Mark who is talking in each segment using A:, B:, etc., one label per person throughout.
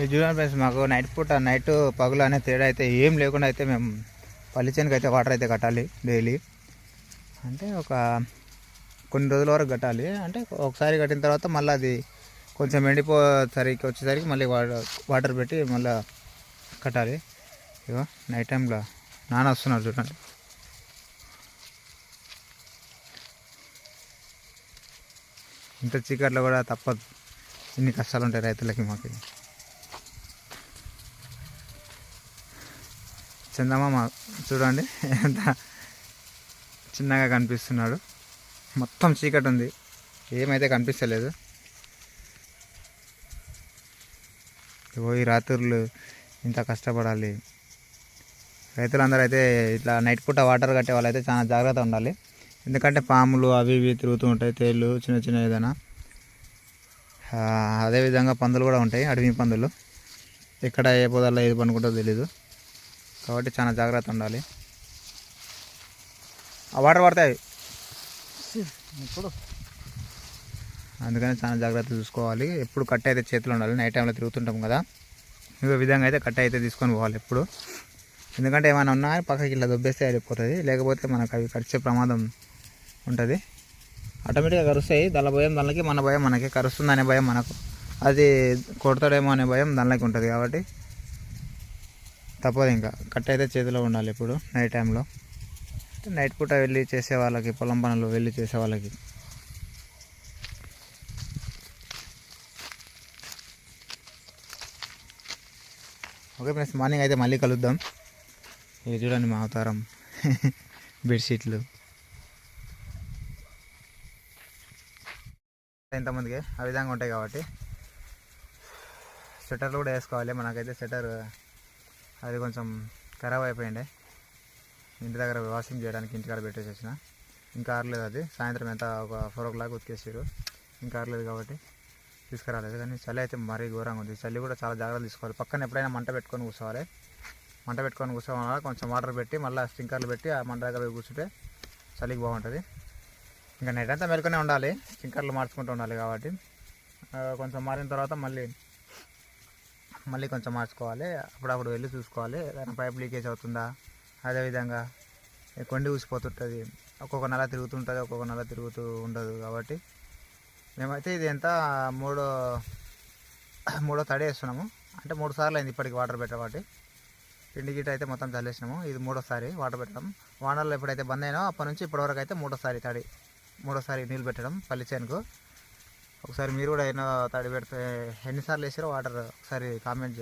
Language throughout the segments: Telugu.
A: ఇది చూడండి ఫ్రెండ్స్ మాకు నైట్ పూట నైట్ పగులు అనే తేడా అయితే ఏం లేకుండా అయితే మేము పల్లిచేనుకి అయితే వాటర్ అయితే కట్టాలి డైలీ. అంటే ఒక కొన్ని రోజుల వరకు కట్టాలి. అంటే ఒకసారి కట్టిన తర్వాత మళ్ళీ అది కొంచెం ఎండిపోసరికి వచ్చేసరికి మళ్ళీ వాటర్ వాటర్ పెట్టి మళ్ళీ కట్టాలి. ఇగో నైట్ టైంలో నాన్న వస్తున్నారు చూడండి. ఇంత చీకట్లో కూడా తప్పదు. ఇన్ని కష్టాలు ఉంటాయి రైతులకి మాకు. చందమామ చూడండి. ఎంత చిన్నగా కనిపిస్తున్నాడు. మొత్తం చీకటి ఉంది. ఏమైతే కనిపిస్తలేదు. పోయి రాత్రులు ఇంత కష్టపడాలి. రైతులందరూ అయితే ఇట్లా నైట్ పూట వాటర్ కట్టే వాళ్ళు అయితే చాలా జాగ్రత్త ఉండాలి. ఎందుకంటే పాములు అవి ఇవి తిరుగుతూ ఉంటాయి. తేళ్ళు చిన్న చిన్న ఏదైనా. అదేవిధంగా పందులు కూడా ఉంటాయి. అడవి పందులు. ఎక్కడ ఏ పొదల్లో ఏది పనుకుంటుందో తెలీదు. కాబట్టి చాలా జాగ్రత్త ఉండాలి. ఆ వాటర్ పడతాయి
B: ఇప్పుడు
A: అందుకని చాలా జాగ్రత్త చూసుకోవాలి. ఎప్పుడు కట్ట అయితే చేతిలో ఉండాలి. నైట్ టైంలో తిరుగుతుంటాం కదా. ఈ విధంగా అయితే కట్ట అయితే తీసుకొని పోవాలి ఎప్పుడు. ఎందుకంటే ఏమైనా ఉన్నా పక్కకి ఇలా దొబ్బేస్తే అయిపోతుంది లేకపోతే మనకు అవి కరిచే ప్రమాదం ఉంటుంది. ఆటోమేటిక్గా కరుస్తాయి. దాని భయం దానికి మన భయం మనకి. కరుస్తుంది అనే భయం మనకు. అది కొడతాడేమో అనే భయం దానిలోకి ఉంటుంది కాబట్టి తప్పదు ఇంకా. కట్ట అయితే చేతిలో ఉండాలి ఇప్పుడు నైట్ టైంలో నైట్ పూట వెళ్ళి చేసే వాళ్ళకి పొలం పనులు వెళ్ళి చేసే వాళ్ళకి. ఓకే ఫ్రెండ్స్ మార్నింగ్ అయితే మళ్ళీ కలుద్దాం. ఇది చూడండి మా అవతారం. బెడ్షీట్లు. ఇంతమందికి ఆ విధంగా ఉంటాయి కాబట్టి. స్వెటర్లు కూడా వేసుకోవాలి. మనకైతే స్వెటర్ అది కొంచెం ఖరాబ్ అయిపోయిండే. ఇంటి దగ్గర వాషింగ్ చేయడానికి ఇంటికాడ పెట్టేసి వచ్చిన. ఇంకా ఆరలేదు అది. సాయంత్రం ఎంత? ఒక ఫోర్ ఓ క్లాక్ ఉతికేసారు ఇంకా ఆరలేదు కాబట్టి తీసుకురాలేదు. కానీ చలి అయితే మరీ ఘోరంగా ఉంది. చలి కూడా చాలా జాగ్రత్తలు తీసుకోవాలి. పక్కన ఎప్పుడైనా మంట పెట్టుకొని కూర్చోవాలి. మంట పెట్టుకొని కూర్చోవడం వల్ల కొంచెం వాటర్ పెట్టి మళ్ళీ స్టింకర్లు పెట్టి ఆ మంట దగ్గర కూర్చుంటే చలికి బాగుంటుంది. ఇంకా నైట్ అంతా మెలుకునే ఉండాలి. స్ప్రింకర్లు మార్చుకుంటూ ఉండాలి కాబట్టి. కొంచెం మారిన తర్వాత మళ్ళీ మళ్ళీ కొంచెం మార్చుకోవాలి. అప్పుడప్పుడు వెళ్ళి చూసుకోవాలి. ఏదైనా పైప్ లీకేజ్ అవుతుందా? అదేవిధంగా కొండి ఊసిపోతుంటుంది. ఒక్కొక్క నెల తిరుగుతుంటుంది ఒక్కొక్క నెల తిరుగుతూ ఉండదు కాబట్టి. మేమైతే ఇది ఎంత? మూడో మూడో తడి వేస్తున్నాము. అంటే మూడు సార్లు అయింది ఇప్పటికి వాటర్ పెట్టబట్టి. పిండి గిట్ట అయితే మొత్తం చల్లేసినాము. ఇది మూడోసారి వాటర్ పెట్టడం. వానర్లు ఎప్పుడైతే బంద్ అయినా అప్పటి నుంచి ఇప్పటివరకు అయితే మూడోసారి తడి. మూడోసారి నీళ్ళు పెట్టడం పల్లి చేనుకు. ఒకసారి మీరు కూడా ఎన్నో తడి పెడితే ఎన్నిసార్లు వేసారో వాటర్ ఒకసారి కామెంట్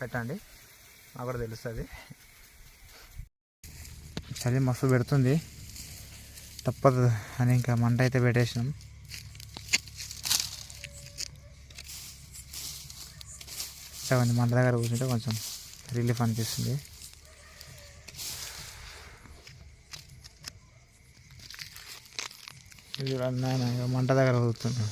A: పెట్టండి. నాకు కూడా తెలుస్తుంది. చలి మస్తు పెడుతుంది. తప్పదు అని ఇంకా మంట అయితే పెట్టేసినాం. సెవెన్ మంట దగ్గర కూర్చుంటే కొంచెం రిలీఫ్ అనిపిస్తుంది. ఇది చూడండి మంట దగ్గర కూర్చున్నాం.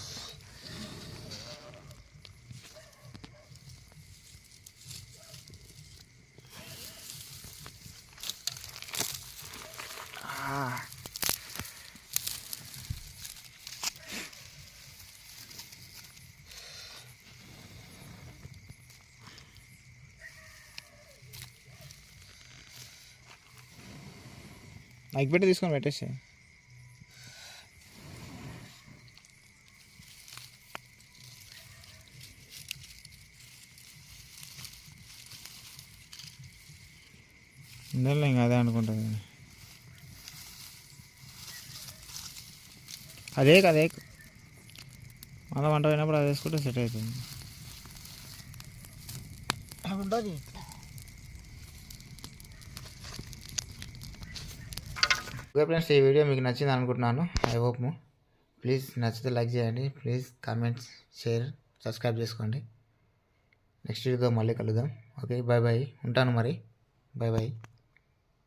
A: నాకు పెట్టి తీసుకొని పెట్టేసి ఇందులో ఇంకా అదే అనుకుంటుంది అదే అదే మళ్ళీ వంట పోయినప్పుడు అది వేసుకుంటే సెట్ అవుతుంది.
B: ఉంటుంది
A: ఓకే ఫ్రెండ్స్ ఈ వీడియో మీకు నచ్చింది అనుకుంటున్నాను. ఐ హోప్ ప్లీజ్ నచ్చితే లైక్ చేయండి. ప్లీజ్ కామెంట్స్ షేర్ సబ్స్క్రైబ్ చేసుకోండి. నెక్స్ట్ వీడియోతో మళ్ళీ కలుద్దాం. ఓకే బాయ్ బాయ్ ఉంటాను మరి. Bye bye